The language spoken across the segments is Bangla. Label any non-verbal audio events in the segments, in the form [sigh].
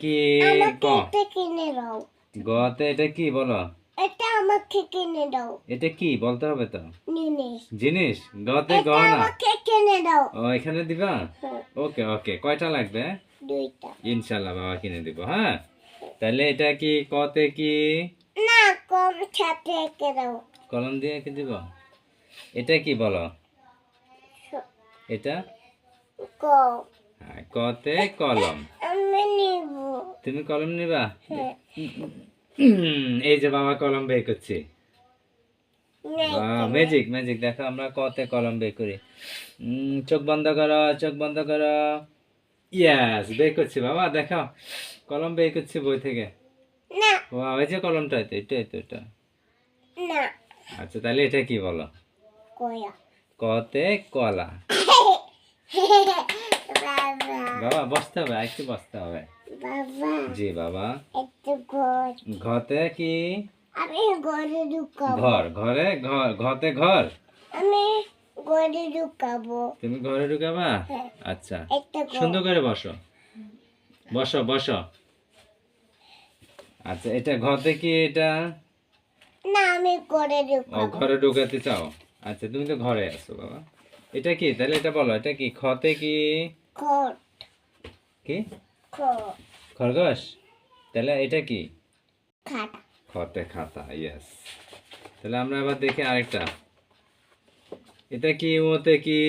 কি? কিনে দাও। গতে এটা কি বলো? এটা আমাকে কিনে দাও। এটা কি? বলতে হবে তো। জিনিস। জিনিস? গতে গহনা আমাকে কিনে দাও। ও এখানে দিবা? ওকে ওকে। কয়টা লাগবে? দুইটা। ইনশাল্লাহ বাবা কিনে দিব হ্যাঁ? তাহলে এটা কি কতে কি? না কম এঁকে দাও। কলম দিয়ে কি দিব? এটা কি বলো? এটা? কম হ্যাঁ, কতে কলম। তুমি কলম নিবা? হ্যাঁ। এই যে বাবা কলম বের করছি। ম্যাজিক ম্যাজিক দেখো আমরা কতে কলম বের করি। চোখ বন্ধ করো চোখ বন্ধ করো। ইয়াস বের করছি বাবা দেখো। কলম বের করছি বই থেকে। না। ও ওই যে কলমটা তো এটাই তো এটা। আচ্ছা তাহলে এটা কি বলো? কতে কলা। [laughs] বাবা। বাবা বসতে হবে একটু বসতে হবে। বাবা জি বাবা। একটু ঘর। ঘতে কি? আমি ঘরে ঢুকাবো। ঘর ঘরে ঘর ঘতে ঘর? আমি ঘরে ঢুকাবো। তুমি ঘরে ঢুকাবা? হ্যাঁ। আচ্ছা। সুন্দর করে বসো। বসো বসো। আচ্ছা এটা ঘতে কি এটা? না আমি ঘরে ঢুকাবো। ঘরে ঢুকাতে চাও। আচ্ছা তুমি তো ঘরে আছো বাবা। এটা কি? তাহলে এটা বলো এটা কি? খতে কি? ঘর কি? ঘর খরগোশ? তাহলে এটা কি? খতে। খাতা ইয়েস তাহলে আমরা আবার দেখি আরেকটা। এটা কি ওতে কি?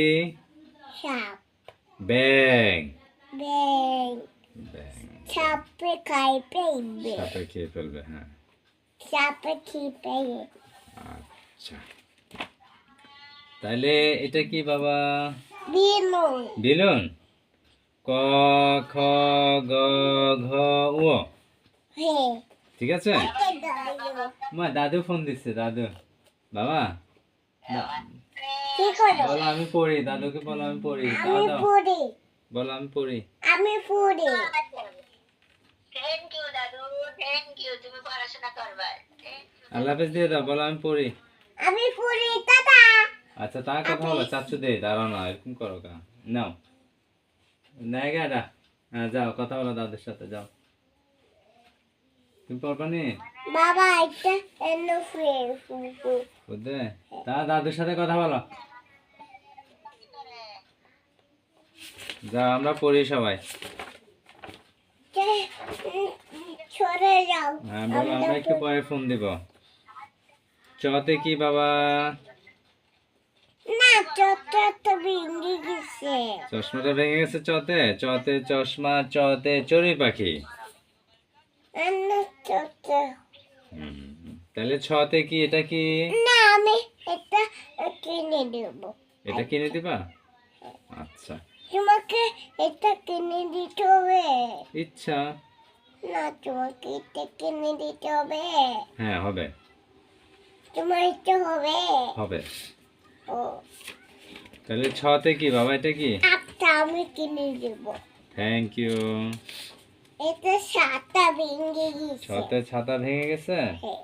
ব্যাং সাপে খাই পেইবে সাপে খেয়ে ফেলবে হ্যাঁ। সাপে খেয়ে আচ্ছা। তাহলে এটা কি বাবা? বেলুন। ক খ গ ঘ ও ঠিক আছে? মা দাদু ফোন দিচ্ছে দাদু। বাবা। বলো আমি পড়ি দাদুকে বলো আমি পড়ি। আমি বলো আমি পড়ি। আমি পড়ি। আল্লাহ হাফেজ দিয়ে দাও বলো আমি পড়ি। আমি পড়ি আচ্ছা তার কথা বলো চাচ্ছু দে দাঁড়াও না এরকম করো কা নাও। হ্যাঁ যাও কথা বলো দাদুর সাথে যাও। তুমি পড়বা নি? বাবা এটা এন্ন ফ্রেন্ড তা দাদুর সাথে কথা বলো। যাও আমরা পড়ি সবাই। সরে যাও। হ্যাঁ বলো আমরা একটু পরে ফোন দিব। চতে কি বাবা? না চোখটা তো ভেঙে গেছে। চশমাটা ভেঙে গেছে চতে চতে চশমা চতে চড়ুই পাখি। তাহলে ছতে কি এটা কি? না আমি এটা কিনে দেবো। এটা কিনে দিবা? আচ্ছা। তোমাকে এটা কিনে দিতে হবে। ইচ্ছা। না তোমাকে এটা কিনে দিতে হবে। হ্যাঁ হবে। তোমার এটা হবে। হবে। ও। তাহলে ছতে কি বাবা এটা কি? আটটা আমি কিনে দেবো। থ্যাংক ইউ এটা সাতটা ভেঙে গেছে ছতে ছাতা ভেঙে গেছে? হ্যাঁ।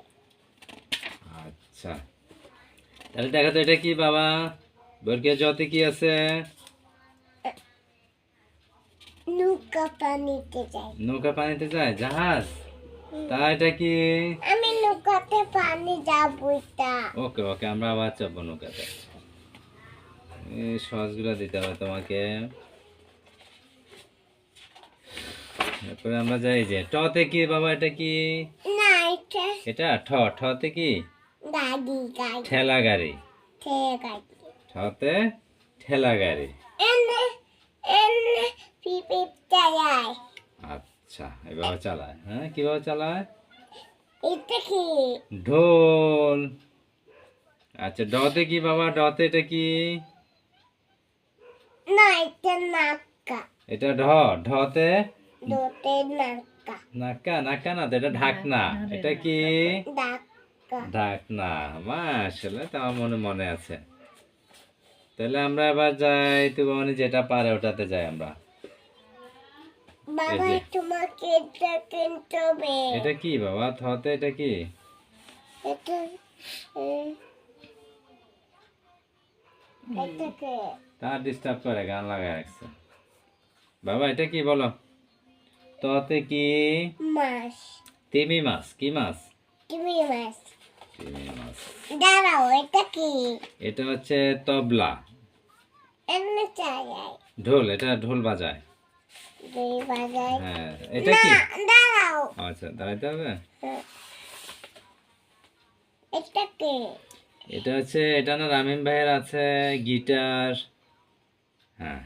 আচ্ছা। তাহলে দেখো তো এটা কি বাবা? বর্গীয় জতে কি আছে? নৌকা পানিতে যাই নৌকা পানিতে যায় জাহাজ? তা এটা কি? আমি নৌকাতে পানি যাব এটা। ওকে ওকে আমরা আবার চাপবো নৌকাতে। এই সহজগুলো দিতে হবে তোমাকে। তারপরে আমরা যাই যে টতে কি বাবা এটা কি? না এটা এটা ঠ ঠতে কি দাদি গাই ঠেলা গাড়ি। ঠতে ঠেলা গাড়ি। এনে এনে আচ্ছা এভাবে চালায় হ্যাঁ কীভাবে চালায়? এটা কি? ঢোল। আচ্ছা ডতে কি বাবা? ডতে এটা কি? না এটা নাকা এটা ঢ ঢতে? দোতে নাকা নাকা নাকা না এটা ঢাকনা। এটা কি? ঢাকনা। মাশাআল্লাহ তো আমার মনে মনে আছে। তাহলে আমরা এবার যাই তুমি মানে যেটা পারে ওটাতে যাই আমরা। বাবা তোমাকে এটা কিনতে হবে। এটা কি বাবা? থতে এটা কি? এটা তার ডিস্টার্ব করে গান লাগায় রাখছে। বাবা এটা কি বলো? ততে কি? মাছ। তিমি মাছ কি মাছ? তুমি মাছ। তিমি মাছ। দাঁড়াও এটা কি? এটা হচ্ছে তবলা। এমনি চাই ঢোল এটা ঢোল বাজায়। হ্যাঁ এটা কি? দাঁড়াও। আচ্ছা দাঁড়াইতে হবে? হ্যাঁ। এটা কি? এটা হচ্ছে এটা না রামিম ভাইয়ের আছে গিটার। হ্যাঁ।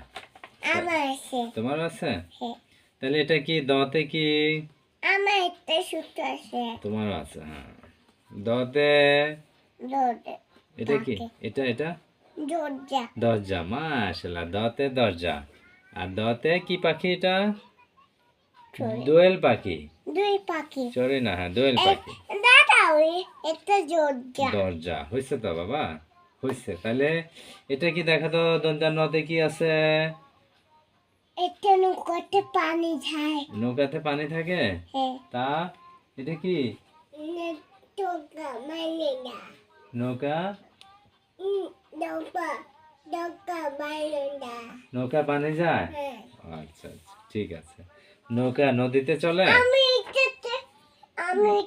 আমার আছে। তোমার আছে? হ্যাঁ। তাহলে এটা কি দতে কি? আমার একটা সুতো আছে। তোমার আছে হ্যাঁ। দতে? দরজা এটা কি? এটা এটা? দরজা। দরজা মাশাল্লাহ দতে দরজা। আর দতে কি পাখি এটা? দোয়েল পাখি। দুই পাখি। চড়ে না হ্যাঁ দোয়েল পাখি। দরজা। দরজা। হয়েছে তো বাবা? হয়েছে তাহলে এটা কি দেখা তো দরজার নদে কি আছে? একটা নৌকাতে পানি যায়। নৌকাতে পানি থাকে? হ্যাঁ। তা এটা কি? নৌকা পানি যায়? হ্যাঁ। আচ্ছা আচ্ছা। ঠিক আছে। নৌকা নদীতে চলে? আমি আমি